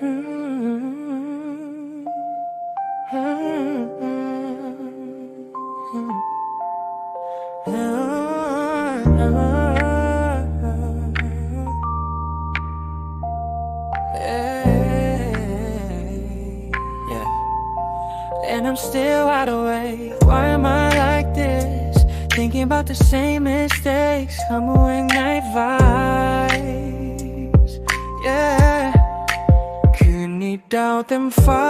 And I'm still wide awake. Why am I like this? Thinking about the same mistakes. I'm awake night vibes. Yeah. คืนนี้ดาวเต็มฟ้า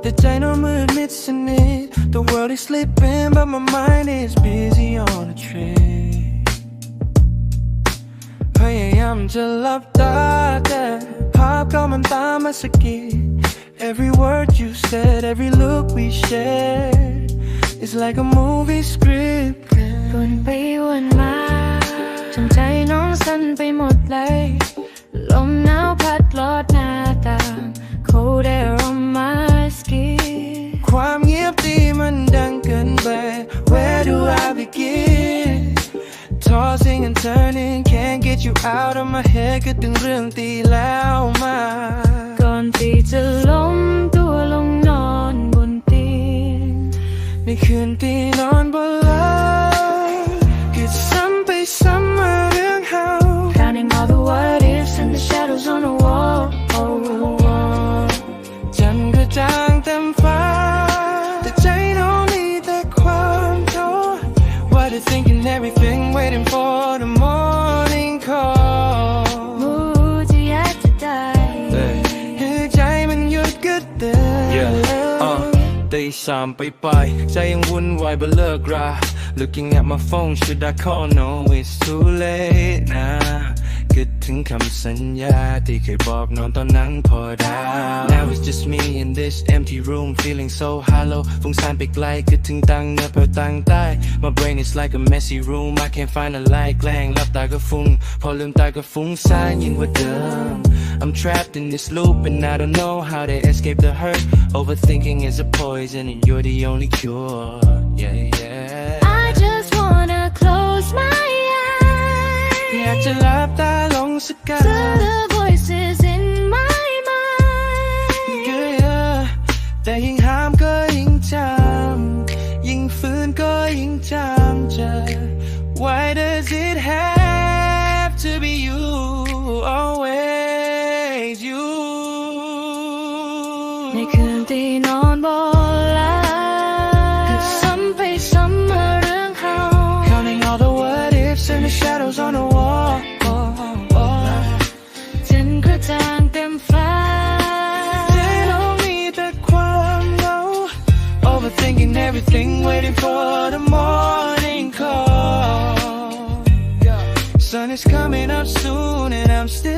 แต่ใจนอนมืดมิดสนิท The world is sleeping but my mind is busy on a trip พยายามจะหลับตาแต่ภาพก็มันตามมาสะกิด Every word you said, every look we shared It's like a movie script วนไปวนมาจนใจน้องสั่นไปหมดเลย begin Tossing and turning can't get you out of my head ก็ตึงเรื่องตีแล้วมา ก่อนที่จะล้มตัวลงนอนบนเตียงในคืนที่นอนบนไหลก็ซ้ำไปซ้ำมาเรื่องเฮา Counting all the what ifs and the shadows on the wall What you thinking everything waiting for the morning call มูจะอยากจะได้ ให้ใจมันหยุดกึดเดิน Yeah, uh, ตีสามไปไปใจยังวุ่นวายบ่เลิกรา Looking at my phone should I call no it's too late นะ คิดถึงคำสัญญาที่เคยบอกน้องตอนนั้นพอได้ Now it's just me in this empty room feeling so hollow ฟุ้งซ่านไปไกลคิดถึงตั้งเหนื้อเปล่าตั้งใต้ My brain is like a messy room I can't find a light แกล้งหลับตาก็ฟุ้งพอลืมตาก็ฟุ้งซ่านยิ่งกว่าเดิม I'm trapped in this loop and I don't know how to escape the hurt. Overthinking is a poison and you're the only cure. Yeah, yeah. I just wanna close my อยาก eyes จะหลับตา ลงสักกา to the voices in my mind ก็เยอะแต่ยิ่งห้ามก็ยิ่งจำยิ่งฝืนก็ยิ่งจำเจอ Why does it have to be you always you ในคืนที่นอนบน is coming up soon and I'm still